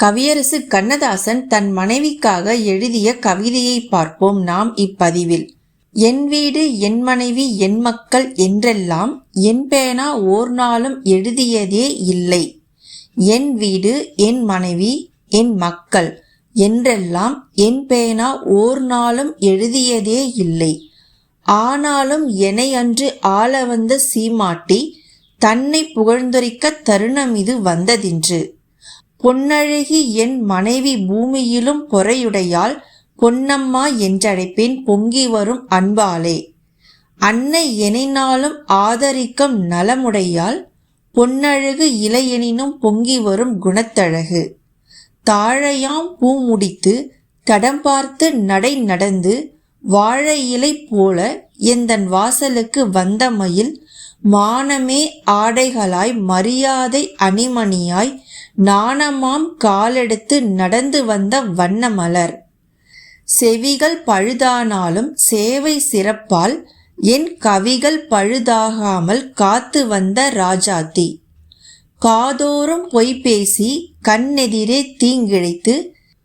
கவியரசு கண்ணதாசன் தன் மனைவிக்காக எழுதிய கவிதையை பார்ப்போம் நாம் இப்பதிவில். என் வீடு என் மனைவி என் மக்கள் என்றெல்லாம் என் பேனா ஓர் நாளும் எழுதியதே இல்லை. என் வீடு என் மனைவி என் மக்கள் என்றெல்லாம் என் பேனா ஓர் நாளும் எழுதியதே இல்லை. ஆனாலும் என்னை அன்று ஆள வந்த சீமாட்டி தன்னை புகழ்ந்துரைக்க தருணம் இது வந்ததின்று. பொன்னழகி என் மனைவி பூமியிலும் பொறையுடையால் பொன்னம்மா என்றழைப்பேன் பொங்கி வரும் அன்பாலே. அன்னை எனினாலும் ஆதரிக்கும் நலமுடையால் பொன்னழகு இலையெனினும் பொங்கி வரும் குணத்தழகு. தாழையாம் பூ முடித்து தடம் பார்த்து நடை நடந்து வாழை இலை போல எந்தன் வாசலுக்கு வந்த மயில் மானமே ஆடைகளாய் மரியாதை அணிமணியாய் நாணமாம் காலெடுத்து நடந்து வந்த வண்ணமலர். செவிகள் பழுதானாலும் சேவை சிறப்பால் என் கவிகள் பழுதாகாமல் காத்து வந்த ராஜாத்தி. காதோறும் பொய் பேசி கண்ணெதிரே தீங்கிழைத்து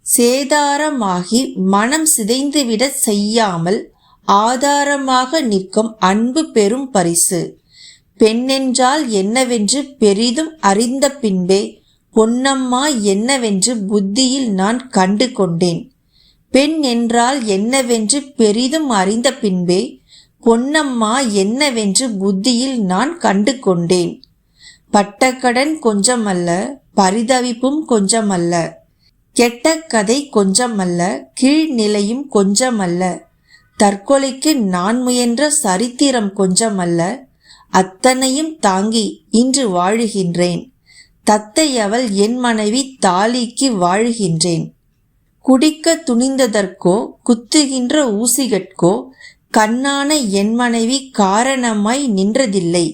சேதாரமாகி மனம் சிதைந்துவிட செய்யாமல் ஆதாரமாக நிற்கும் அன்பு பெரும் பரிசு. பெண்ணென்றால் என்னவென்று பெரிதும் அறிந்த பின்பே பொன்னம்மா என்னவென்று புத்தியில் நான் கண்டு கொண்டேன் பெண் என்றால் என்னவென்று பெரிதும் அறிந்த பின்பே பொன்னம்மா என்னவென்று புத்தியில் நான் கண்டு கொண்டேன் பட்டக்கடன் கொஞ்சமல்ல பரிதவிப்பும் கொஞ்சமல்ல கெட்ட கதை கொஞ்சமல்ல கீழ்நிலையும் கொஞ்சமல்ல தற்கொலைக்கு நான் முயன்ற சரித்திரம் கொஞ்சமல்ல அத்தனையும் தாங்கி இன்று வாழுகின்றேன். தத்தை அவள் என் மனைவி தாலிக்கு வாழுகின்றேன். குடிக்க துணிந்ததற்கோ குத்துகின்ற ஊசிகட்கோ கண்ணான என் மனைவி காரணமாய் நின்றதில்லை.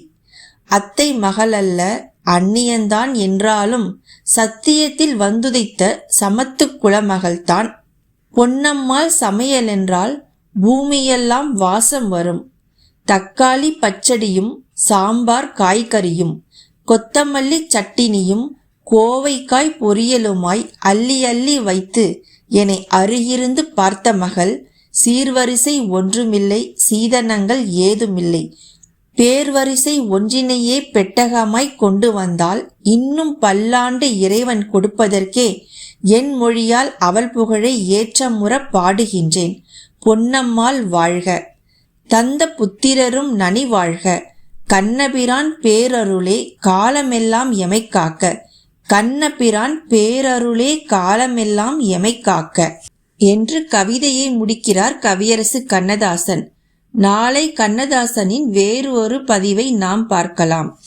அத்தை மகளல்ல அந்நியந்தான் என்றாலும் சத்தியத்தில் வந்துதைத்த சமத்து குலமகள்தான். பொன்னம்மாள் சமையலென்றால் பூமியெல்லாம் வாசம் வரும். தக்காளி பச்சடியும் சாம்பார் காய்கறியும் கொத்தமல்லி சட்டினியும் கோவைக்காய் பொரியலுமாய் அள்ளி அள்ளி வைத்து என்னை அருகிருந்து பார்த்த மகள் சீர்வரிசை ஒன்றுமில்லை சீதனங்கள் ஏதுமில்லை. பேர்வரிசை ஒன்றினையே பெட்டகமாய் கொண்டு வந்தால் இன்னும் பல்லாண்டு இறைவன் கொடுப்பதற்கே என் மொழியால் அவள் புகழை ஏற்றமுற பாடுகின்றேன். பொன்னம்மாள் வாழ்க. தந்த புத்திரரும் நனி வாழ்க. கண்ணபிரான் பேரருளே காலமெல்லாம் எமை காக்க. கண்ணபிரான் பேரருளே காலமெல்லாம் எமை காக்க. என்று கவிதையை முடிக்கிறார் கவியரசு கண்ணதாசன். நாளை கண்ணதாசனின் வேறு ஒரு பதிவை நாம் பார்க்கலாம்.